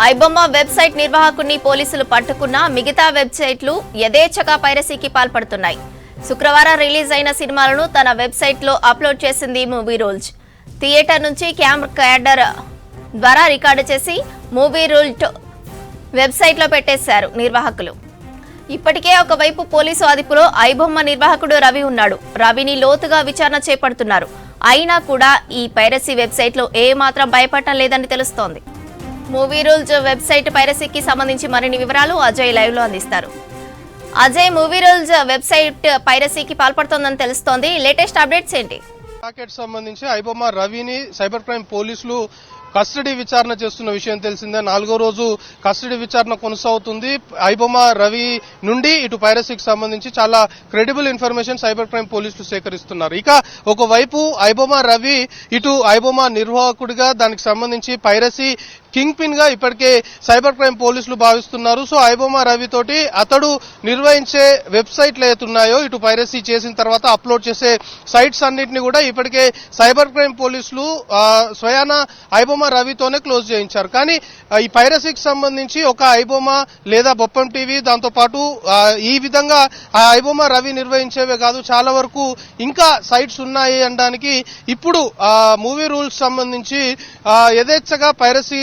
IBomma website నిర్వాహకుడిని పోలీసులు పట్టుకున్నా మిగతా వెబ్సైట్లు యథేచ్ఛగా పైరసీకి పాల్పడుతున్నాయి. శుక్రవారం రిలీజ్ అయిన సినిమాలను తన వెబ్సైట్లో అప్లోడ్ చేసింది మూవీ రూల్స్. థియేటర్ నుంచి క్యామ్ క్యాడర్ ద్వారా రికార్డు చేసి మూవీ రూల్ట్ వెబ్సైట్లో పెట్టేశారు నిర్వాహకులు. ఇప్పటికే ఒకవైపు పోలీసు అదుపులో ఐబొమ్మ నిర్వాహకుడు రవి ఉన్నాడు. రవిని లోతుగా విచారణ చేపడుతున్నారు. అయినా కూడా ఈ పైరసీ వెబ్సైట్లో ఏమాత్రం భయపడటం లేదని తెలుస్తోంది. మూవీ రూల్స్ వెబ్సైట్ పైరసీకి సంబంధించి మరిన్ని వివరాలు అజయ్ లైవ్లో అందిస్తారు. అజయ్ మూవీ రూల్స్ వెబ్సైట్ పైరసీకి పాల్పడుతోందని తెలుస్తోంది. లేటెస్ట్ అప్డేట్స్ ఏంటి? రాకెట్ సంబంధించి ఐబొమ్మ రవిని సైబర్ క్రైమ్ పోలీసులు కస్టడీ విచారణ చేస్తున్న విషయం తెలిసిందే. నాలుగో రోజు కస్టడీ విచారణ కొనసాగుతుంది. ఐబొమ్మ రవి నుండి ఇటు పైరసీకి సంబంధించి చాలా క్రెడిబుల్ ఇన్ఫర్మేషన్ సైబర్ క్రైమ్ పోలీసులు సేకరిస్తున్నారు. ఇక ఒకవైపు ఐబొమ్మ రవి ఇటు ఐబొమ్మ నిర్వాహకుడిగా దానికి సంబంధించి పైరసీ కింగ్ పిన్గా ఇప్పటికే సైబర్ క్రైమ్ పోలీసులు భావిస్తున్నారు. సో ఐబొమ్మ రవి తోటి అతడు నిర్వహించే వెబ్సైట్లు ఏతున్నాయో ఇటు పైరసీ చేసిన తర్వాత అప్లోడ్ చేసే సైట్స్ అన్నింటినీ కూడా ఇప్పటికే సైబర్ క్రైమ్ పోలీసులు స్వయాన ఐబొమ్మ రవితోనే క్లోజ్ చేయించారు. కానీ ఈ పైరసీకి సంబంధించి ఒక ఐబొమ్మ లేదా బొప్పం టీవీ దాంతో పాటు ఈ విధంగా ఆ ఐబొమ్మ రవి నిర్వహించేవే కాదు చాలా వరకు ఇంకా సైట్స్ ఉన్నాయి అనడానికి. ఇప్పుడు మూవీ రూల్స్ సంబంధించి యథేచ్ఛగా పైరసీ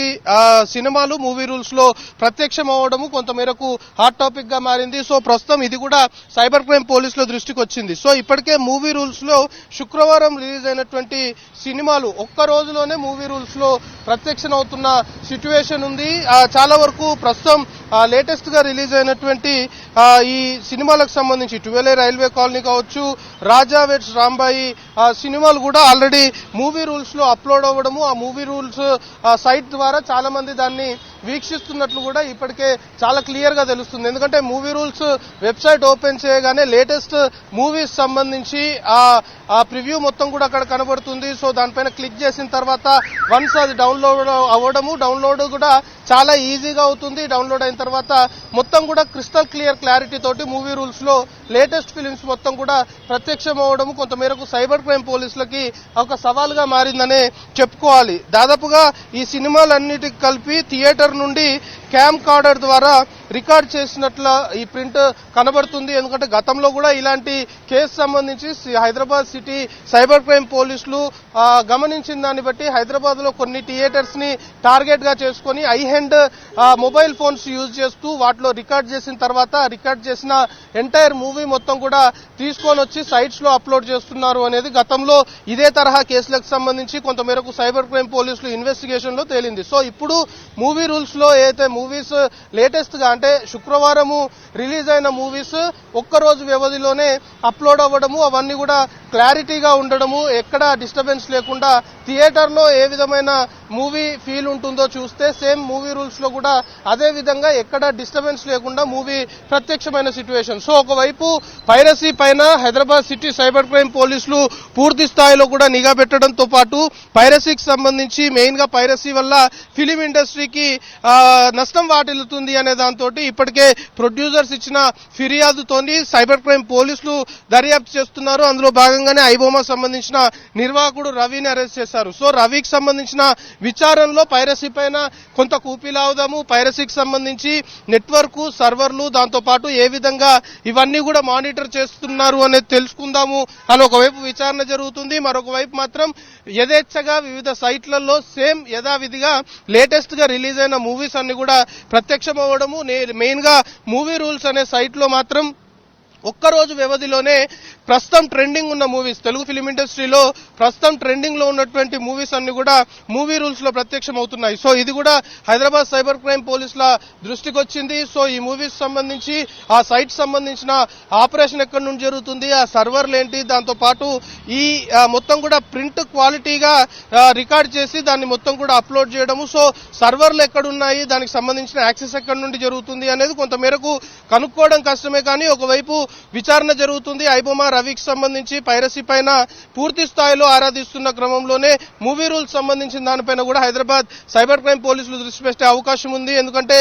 సినిమాలు మూవీ రూల్స్లో ప్రత్యక్షం అవ్వడము కొంతమేరకు హాట్ టాపిక్గా మారింది. సో ప్రస్తుతం ఇది కూడా సైబర్ క్రైమ్ పోలీసుల దృష్టికి వచ్చింది. సో ఇప్పటికే మూవీ రూల్స్లో శుక్రవారం రిలీజ్ అయినటువంటి సినిమాలు ఒక్క రోజులోనే మూవీ రూల్స్లో ప్రత్యక్షం అవుతున్న సిచ్యువేషన్ ఉంది. చాలా వరకు ప్రస్తుతం లేటెస్ట్గా రిలీజ్ అయినటువంటి ఈ సినిమాలకు సంబంధించి ట్వెల్వ్ రైల్వే కాలనీ కావచ్చు రాజా వెట్స్ రాంబాయి ఆ సినిమాలు కూడా ఆల్రెడీ మూవీ రూల్స్లో అప్లోడ్ అవ్వడము ఆ మూవీ రూల్స్ సైట్ ద్వారా చాలా మంది దాన్ని వీక్షిస్తున్నట్లు కూడా ఇప్పటికే చాలా క్లియర్గా తెలుస్తుంది. ఎందుకంటే మూవీ రూల్స్ వెబ్సైట్ ఓపెన్ చేయగానే లేటెస్ట్ మూవీస్ సంబంధించి ఆ ఆ ప్రివ్యూ మొత్తం కూడా అక్కడ కనబడుతుంది. సో దానిపైన క్లిక్ చేసిన తర్వాత వన్స్ అది డౌన్లోడ్ అవ్వడము డౌన్లోడ్ కూడా చాలా ఈజీగా అవుతుంది. డౌన్లోడ్ అయిన తర్వాత మొత్తం కూడా క్రిస్టల్ క్లియర్ క్లారిటీ తోటి మూవీ రూల్స్లో లేటెస్ట్ ఫిలిమ్స్ మొత్తం కూడా ప్రత్యక్షం అవడము కొంతమేరకు సైబర్ క్రైమ్ పోలీసులకి ఒక సవాల్గా మారిందనే చెప్పుకోవాలి. దాదాపుగా ఈ సినిమాలన్నిటికి కలిపి థియేటర్ నుండి క్యామ్ కార్డర్ ద్వారా రికార్డ్ చేసినట్లు ఈ ప్రింట్ కనబడుతుంది. ఎందుకంటే గతంలో కూడా ఇలాంటి కేసు సంబంధించి సి- హైదరాబాద్ సిటీ సైబర్ క్రైమ్ పోలీసులు గమనించిన దాన్ని బట్టి హైదరాబాద్లో కొన్ని థియేటర్స్ని టార్గెట్గా చేసుకొని high end mobile phones use చేస్తూ వాటిలో రికార్డ్ చేసిన తర్వాత రికార్డ్ చేసిన ఎంటైర్ మూవీ మొత్తం కూడా తీసుకొని వచ్చి సైట్స్లో అప్లోడ్ చేస్తున్నారు అనేది గతంలో ఇదే తరహా కేసులకు సంబంధించి కొంతమేరకు సైబర్ క్రైమ్ పోలీసులు ఇన్వెస్టిగేషన్లో తేలింది. సో ఇప్పుడు మూవీ రూల్స్లో ఏదైతే మూవీస్ లేటెస్ట్గా అంటే శుక్రవారము రిలీజ్ అయిన మూవీస్ ఒక్క రోజు వ్యవధిలోనే అప్లోడ్ అవ్వడము అవన్నీ కూడా క్లారిటీగా ఉండడము ఎక్కడ డిస్టర్బెన్స్ లేకుండా థియేటర్లో ఏ విధమైన మూవీ ఫీల్ ఉంటుందో చూస్తే సేమ్ మూవీ రూల్స్లో కూడా అదే విధంగా ఎక్కడ డిస్టర్బెన్స్ లేకుండా మూవీ ప్రత్యక్షమైన సిచ్యువేషన్. సో ఒకవైపు పైరసీ పైన హైదరాబాద్ సిటీ సైబర్ క్రైమ్ పోలీసులు పూర్తి స్థాయిలో కూడా నిఘా పెట్టడంతో పాటు పైరసీకి సంబంధించి మెయిన్గా పైరసీ వల్ల ఫిలిం ఇండస్ట్రీకి ఆ, నష్టం వాటిల్లుతుంది అనే దాంతో ఇప్పటికే ప్రొడ్యూసర్స్ ఇచ్చిన ఫిర్యాదుతోని సైబర్ క్రైమ్ పోలీసులు దర్యాప్తు చేస్తున్నారు. అందులో భాగంగానే ఐబోమా సంబంధించిన నిర్వాహకుడు రవిని అరెస్ట్ చేశారు. సో రవికి సంబంధించిన విచారణలో పైరసీ పైన కొంత కూపిలావుదాము పైరసీకి సంబంధించి నెట్వర్క్ సర్వర్లు దాంతో పాటు ఏ విధంగా ఇవన్నీ కూడా మానిటర్ చేస్తున్నారు అనేది తెలుసుకుందాము అని ఒకవైపు విచారణ జరుగుతుంది. మరొక వైపు మాత్రం యథేచ్ఛగా వివిధ సైట్లలో సేమ్ యథావిధిగా లేటెస్ట్గా రిలీజ్ అయిన మూవీస్ అన్ని కూడా ప్రత్యక్షం అవ్వడము మెయిన్గా మూవీ రూల్స్ అనే సైట్లో మాత్రం ఒక్కరోజు వ్యవధిలోనే ప్రస్తుతం ట్రెండింగ్ ఉన్న మూవీస్ తెలుగు ఫిలిం ఇండస్ట్రీలో ప్రస్తుతం ట్రెండింగ్లో ఉన్నటువంటి మూవీస్ అన్ని కూడా మూవీ రూల్స్లో ప్రత్యక్షం అవుతున్నాయి సో ఇది కూడా హైదరాబాద్ సైబర్ క్రైమ్ పోలీసుల దృష్టికి వచ్చింది సో ఈ మూవీస్ సంబంధించి ఆ సైట్ సంబంధించిన ఆపరేషన్ ఎక్కడి నుండి జరుగుతుంది ఆ సర్వర్లు ఏంటి దాంతో పాటు ఈ మొత్తం కూడా ప్రింట్ క్వాలిటీగా రికార్డ్ చేసి దాన్ని మొత్తం కూడా అప్లోడ్ చేయడము. సో సర్వర్లు ఎక్కడున్నాయి దానికి సంబంధించిన యాక్సెస్ ఎక్కడి నుండి జరుగుతుంది అనేది కొంత మేరకు కనుక్కోవడం కష్టమే. కానీ ఒకవైపు విచారణ జరుగుతుంది. ఐబొమా రవికి సంబంధించి పైరసీ పైన పూర్తి స్థాయిలో ఆరాధిస్తున్న క్రమంలోనే మూవీ రూల్స్ సంబంధించిన దానిపైన కూడా హైదరాబాద్ సైబర్ క్రైమ్ పోలీసులు దృష్టి పెట్టే అవకాశం ఉంది. ఎందుకంటే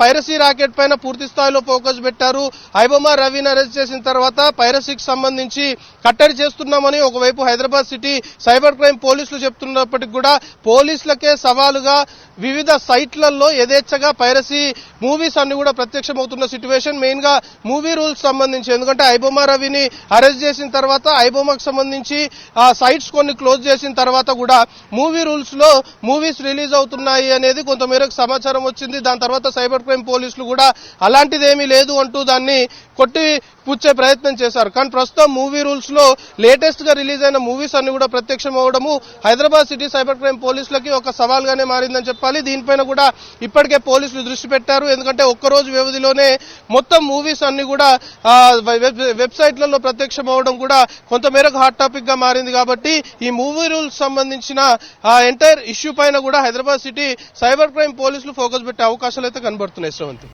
పైరసీ రాకెట్ పైన పూర్తి స్థాయిలో ఫోకస్ పెట్టారు. ఐబొమా రవిని అరెస్ట్ చేసిన తర్వాత పైరసీకి సంబంధించి కట్టడి చేస్తున్నామని ఒకవైపు హైదరాబాద్ సిటీ సైబర్ క్రైమ్ పోలీసులు చెప్తున్నప్పటికీ కూడా పోలీసులకే సవాలుగా వివిధ సైట్లలో యథేచ్ఛగా పైరసీ మూవీస్ అన్ని కూడా ప్రత్యక్షమవుతున్న సిచ్యువేషన్ మెయిన్గా మూవీ రూల్స్ సంబంధించి ఎందుకంటే ఐబొమ్మ రవిని అరెస్ట్ చేసిన తర్వాత ఐబొమ్మకు సంబంధించి ఆ సైట్స్ కొన్ని క్లోజ్ చేసిన తర్వాత కూడా మూవీ రూల్స్లో మూవీస్ రిలీజ్ అవుతున్నాయి అనేది కొంతమేరకు సమాచారం వచ్చింది. దాని తర్వాత సైబర్ క్రైమ్ పోలీసులు కూడా అలాంటిదేమీ లేదు అంటూ దాన్ని కొట్టి పుచ్చే ప్రయత్నం చేశారు. కానీ ప్రస్తుతం మూవీ రూల్స్లో లేటెస్ట్గా రిలీజ్ అయిన మూవీస్ అన్ని కూడా ప్రత్యక్షం అవడము హైదరాబాద్ సిటీ సైబర్ క్రైమ్ పోలీసులకి ఒక సవాల్గానే మారిందని చెప్పాలి. దీనిపైన కూడా ఇప్పటికే పోలీసులు దృష్టి పెట్టారు. ఎందుకంటే ఒక్కరోజు వ్యవధిలోనే మొత్తం మూవీస్ అన్ని కూడా వెబ్సైట్లలో ప్రత్యక్షం అవడం కూడా కొంతమేరకు హాట్ టాపిక్గా మారింది కాబట్టి ఈ మూవీ రూల్స్ సంబంధించిన ఆ ఎంటైర్ ఇష్యూ పైన కూడా హైదరాబాద్ సిటీ సైబర్ క్రైమ్ పోలీసులు ఫోకస్ పెట్టే అవకాశాలు అయితే కనబడుతున్నాయి శ్రవంతి.